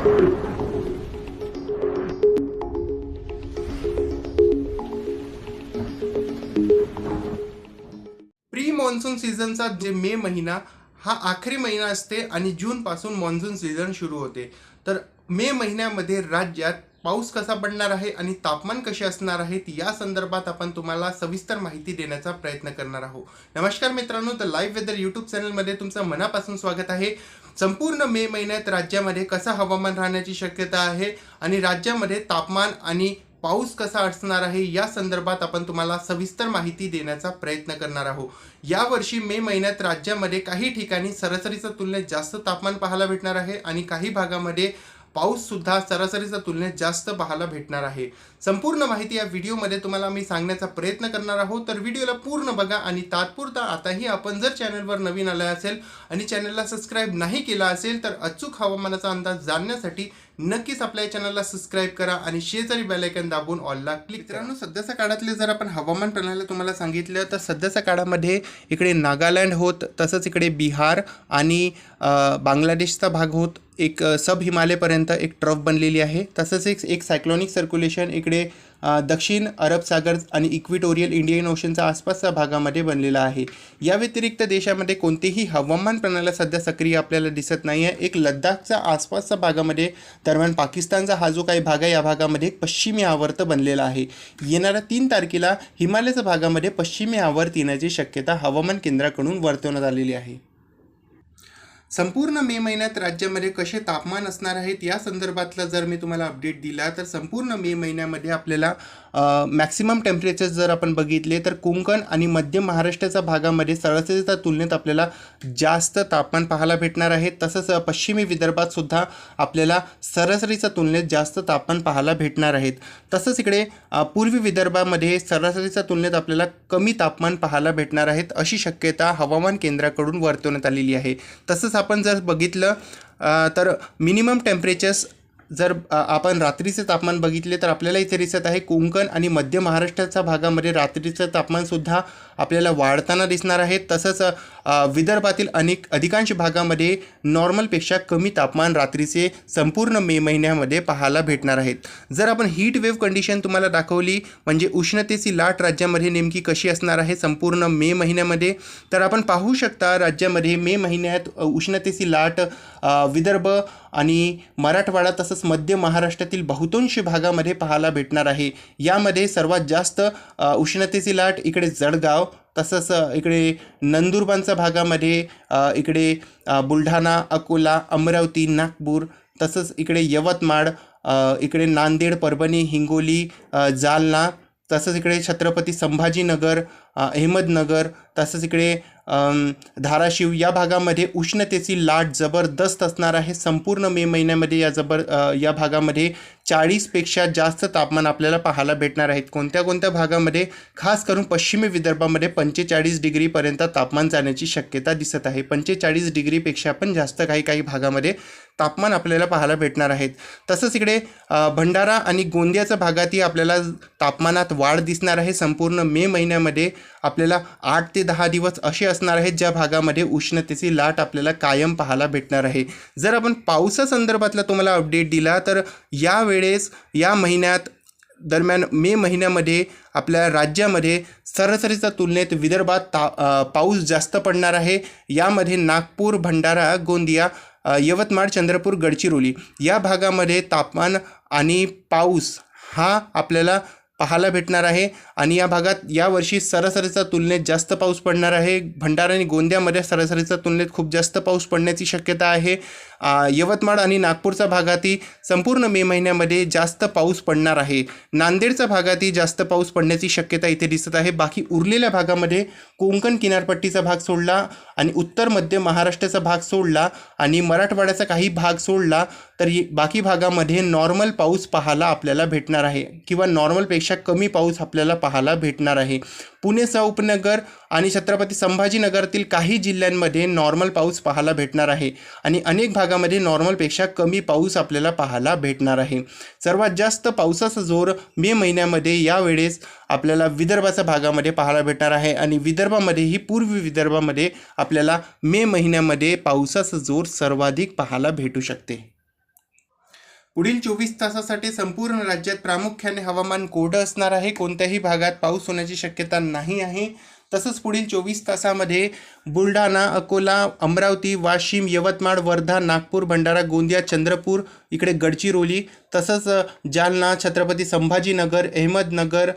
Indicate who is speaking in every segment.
Speaker 1: Pre monsoon सीझनचा जे मे महिना हा आखरी महिना असते आणि जूनपासून मॉन्सून सीझन सुरू होते. तर मे महिन्यामध्ये राज्यात पाऊस कसा पडणार आहे आणि तापमान कसे असणार आहेत या संदर्भात आपण तुम्हाला सविस्तर माहिती देण्याचा प्रयत्न करणार आहोत. नमस्कार मित्रांनो तर लाईव्ह वेदर यूट्यूब चॅनलमध्ये तुमचं मनापासून स्वागत आहे. संपूर्ण मे महिन्यात राज्यामध्ये कसं हवामान राहण्याची शक्यता आहे आणि राज्यामध्ये तापमान आणि पाऊस कसा असणार आहे या संदर्भात आपण तुम्हाला सविस्तर माहिती देण्याचा प्रयत्न करणार आहोत. यावर्षी मे महिन्यात राज्यामध्ये काही ठिकाणी सरासरीच्या तुलनेत जास्त तापमान पाहायला भेटणार आहे आणि काही भागामध्ये पाऊस सुद्धा सरासरीच्या तुलनेत जास्त पाहायला भेटणार आहे. संपूर्ण माहिती या व्हिडिओमध्ये तुम्हाला मी सांगण्याचा प्रयत्न करणार आहोत. तर व्हिडिओला पूर्ण बघा आणि तात्पुरता आताही आपण जर चॅनलवर नवीन आला असेल आणि चॅनलला सबस्क्राईब नाही केला असेल तर अचूक हवामानाचा अंदाज जाणण्यासाठी नक्कीच आपल्या चॅनलला सबस्क्राईब करा आणि शेजारी बेलायकन दाबून ऑलला क्लिक मित्रांनो सध्याच्या काळातले जर आपण हवामान प्रणाली तुम्हाला सांगितलं तर सध्याच्या काळामध्ये इकडे नागालँड होत तसंच इकडे बिहार आणि बांगलादेशचा भाग होत. एक सब हिमालयपर्यंत एक ट्रफ बनलेली आहे. तसंच एक एक सायक्लॉनिक सर्क्युलेशन इकडे दक्षिण अरब सागर आणि इक्विटोरियल इंडियन ओशनच्या आसपासच्या भागामध्ये बनलेला आहे. या व्यतिरिक्त देशामध्ये कोणतेही हवामान प्रणाली सध्या सक्रिय आपल्याला दिसत नाही आहे एक लद्दाखच्या आसपासच्या भागामध्ये दरम्यान पाकिस्तानचा हा जो काही भाग आहे या भागामध्ये एक पश्चिमी आवर्त बनलेला आहे. येणाऱ्या तीन तारखेला हिमालयाच्या भागामध्ये पश्चिमी आवर्त येण्याची शक्यता हवामान केंद्राकडून वर्तवण्यात आलेली आहे. संपूर्ण मे महिन्यात राज्यामध्ये कसे तापमान असणार आहेत या संदर्भातला जर मी तुम्हाला अपडेट दिला तर संपूर्ण मे महिन्यामध्ये आपल्याला मॅक्सिमम टेम्परेचर जर आपण बघितले तर कोकण आणि मध्य महाराष्ट्राच्या भागामध्ये सरासरीच्या तुलनेत आपल्याला जास्त तापमान पाहायला भेटणार आहे. तसंच पश्चिमी विदर्भात सुद्धा आपल्याला सरासरीच्या तुलनेत जास्त तापमान पाहायला भेटणार आहेत. तसंच इकडे पूर्वी विदर्भामध्ये सरासरीच्या तुलनेत आपल्याला कमी तापमान पाहायला भेटणार आहेत अशी शक्यता हवामान केंद्राकडून वर्तवण्यात आलेली आहे. तसंच आपण जर बघितलं तर मिनिमम टेम्परेचर्स जर आपण रात्रीचे तापमान बघितले तर आपल्याला इथे दिसत आहे कोंकण आणि मध्य महाराष्ट्राच्या भागामध्ये रात्रीचं तापमानसुद्धा आपल्याला वाढताना दिसणार आहे. तसंच विदर्भातील अनेक अधिकांश भागामध्ये नॉर्मलपेक्षा कमी तापमान रात्रीचे संपूर्ण मे महिन्यामध्ये पाहायला भेटणार आहेत. जर आपण हीट वेव्ह कंडिशन तुम्हाला दाखवली म्हणजे उष्णतेची लाट राज्यामध्ये नेमकी कशी असणार आहे संपूर्ण मे महिन्यामध्ये तर आपण पाहू शकता राज्यामध्ये मे महिन्यात उष्णतेची लाट विदर्भ आणि मराठवाडा तसंच मध्य महाराष्ट्रातील बहुतांश भागामध्ये पाहायला भेटणार आहे. यामध्ये सर्वात जास्त उष्णतेची लाट इकडे जळगाव तसंच इकडे नंदुरबारच्या भागामध्ये इकडे बुलढाणा अकोला अमरावती नागपूर तसंच इकडे यवतमाळ इकडे नांदेड परभणी हिंगोली जालना तसंच इकडे छत्रपती संभाजीनगर अहमदनगर तसंच इकडे धाराशिव या भागामध्ये उष्णतेची लाट जबरदस्त असणार आहे. संपूर्ण मे महिन्यामध्ये या जबर या भागामध्ये चाळीसपेक्षा जास्त तापमान आपल्याला पाहायला भेटणार आहेत. कोणत्या कोणत्या भागामध्ये खास करून पश्चिमी विदर्भामध्ये पंचेचाळीस डिग्रीपर्यंत तापमान जाण्याची शक्यता दिसत आहे. पंचेचाळीस डिग्रीपेक्षा पण जास्त काही काही भागामध्ये तापमान आपल्याला पाहायला भेटणार आहेत. तसंच इकडे भंडारा आणि गोंदियाच्या भागातही आपल्याला तापमानात वाढ दिसणार आहे. संपूर्ण मे महिन्यामध्ये आपल्याला आठ ते दहा दिवस असे असणार आहेत ज्या भागामध्ये उष्णतेची लाट आपल्याला कायम पाहायला भेटणार आहे. जर आपण पावसासंदर्भातला तुम्हाला अपडेट दिला तर वेळेस या महिन्यात दरम्यान मे महिन्यामध्ये आपल्या राज्यामध्ये सरासरीच्या तुलनेत विदर्भात ता पाऊस जास्त पडणार आहे. यामध्ये नागपूर भंडारा गोंदिया यवतमाळ चंद्रपूर गडचिरोली या भागामध्ये तापमान आणि पाऊस हा आपल्याला पाहायला भेटणार आहे. आणि या भागात यावर्षी सरासरीच्या तुलनेत जास्त पाऊस पडणार आहे. भंडारा आणि गोंदियामध्ये सरासरीच्या तुलनेत खूप जास्त पाऊस पडण्याची शक्यता आहे. यवतमाळ आणि नागपूरच्या भागातही संपूर्ण मे महिन्यामध्ये जास्त पाऊस पडणार आहे. नांदेडच्या भागातही जास्त पाऊस पडण्याची शक्यता इथे दिसत आहे. बाकी उरलेल्या भागामध्ये कोंकण किनारपट्टीचा भाग सोडला आणि उत्तर मध्य महाराष्ट्राचा भाग सोडला आणि मराठवाड्याचा काही भाग सोडला तर बाकी भागामध्ये नॉर्मल पाऊस पाहायला आपल्याला भेटणार आहे किंवा नॉर्मलपेक्षा कमी पाऊस आपल्याला पाहायला भेटणार आहे. पुणेचा उपनगर आणि छत्रपती संभाजीनगरातील काही जिल्ह्यांमध्ये नॉर्मल पाऊस पाहायला भेटणार आहे. आणि अनेक भागामध्ये नॉर्मलपेक्षा कमी पाऊस आपल्याला पाहायला भेटणार आहे. सर्वात जास्त पावसाचा जोर मे महिन्यामध्ये यावेळेस आपल्याला विदर्भाच्या भागामध्ये पाहायला भेटणार आहे. आणि विदर्भामध्येही पूर्व विदर्भामध्ये आपल्याला मे महिन्यामध्ये पावसाचा जोर सर्वाधिक पाहायला भेटू शकते. पुढील चोवीस तासासाठी संपूर्ण राज्यात प्रामुख्याने हवामान कोरडं असणार आहे. कोणत्याही भागात पाऊस होण्याची शक्यता नाही आहे. तसंच पुढील चोवीस तासामध्ये बुलढाणा अकोला अमरावती वाशिम यवतमाळ वर्धा नागपूर भंडारा गोंदिया चंद्रपूर इकडे गडचिरोली तसंच जालना छत्रपती संभाजीनगर अहमदनगर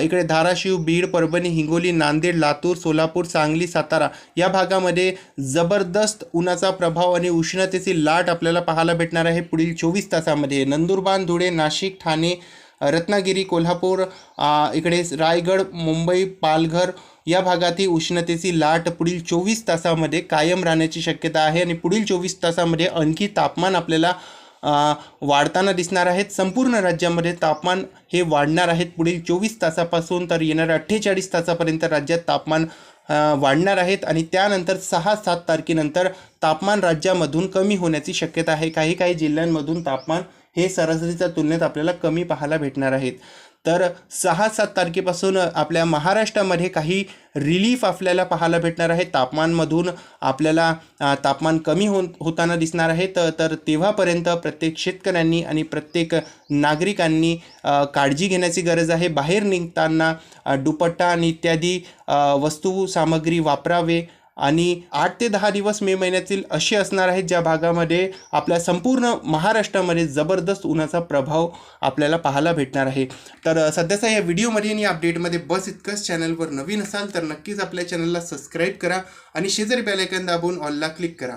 Speaker 1: इकडे धाराशिव बीड परभणी हिंगोली नांदेड लातूर सोलापूर सांगली सातारा या भागामध्ये जबरदस्त उन्हाचा प्रभाव आणि उष्णतेची लाट आपल्याला पाहायला भेटणार आहे पुढील चोवीस तासामध्ये. नंदुरबार धुळे नाशिक ठाणे रत्नागिरी कोल्हापूर इकडे रायगड मुंबई पालघर या भागातील उष्णतेची लाट पुढील चोवीस तासामध्ये कायम राहण्याची शक्यता आहे आणि पुढील चोवीस तासामध्ये आणखी तापमान आपल्याला वाढताना दिसणार आहेत संपूर्ण राज्यामध्ये तापमान हे वाढणार आहेत पुढील चोवीस तासापासून तर येणाऱ्या अठ्ठेचाळीस तासापर्यंत राज्यात तापमान वाढणार आहेत आणि त्यानंतर सहा सात तारखेनंतर तापमान राज्यामधून कमी होण्याची शक्यता आहे. काही काही जिल्ह्यांमधून तापमान हे सरासरीच्या तुलनेत आपल्याला कमी पाहायला भेटणार आहेत. तर सहा सात तारखेपासून आपल्या महाराष्ट्रामध्ये काही रिलीफ आपल्याला पाहायला भेटणार आहे. तापमानमधून आपल्याला तापमान कमी हो होताना दिसणार आहे. तर तेव्हापर्यंत प्रत्येक शेतकऱ्यांनी आणि प्रत्येक नागरिकांनी काळजी घेण्याची गरज आहे. बाहेर निघताना दुपट्टा आणि इत्यादी वस्तू सामग्री वापरावे. आणि आठ ते दहा दिवस मे महिन्यातील असे असणार आहेत ज्या भागामध्ये आपल्या संपूर्ण महाराष्ट्रामध्ये जबरदस्त उन्हाचा प्रभाव आपल्याला पाहायला भेटणार आहे. तर सध्याचा या व्हिडिओमध्ये आणि अपडेटमध्ये बस इतकंच चॅनलवर नवीन असाल तर नक्कीच आपल्या चॅनलला सबस्क्राईब करा आणि शेजारी बेलायकन दाबून ऑलला क्लिक करा.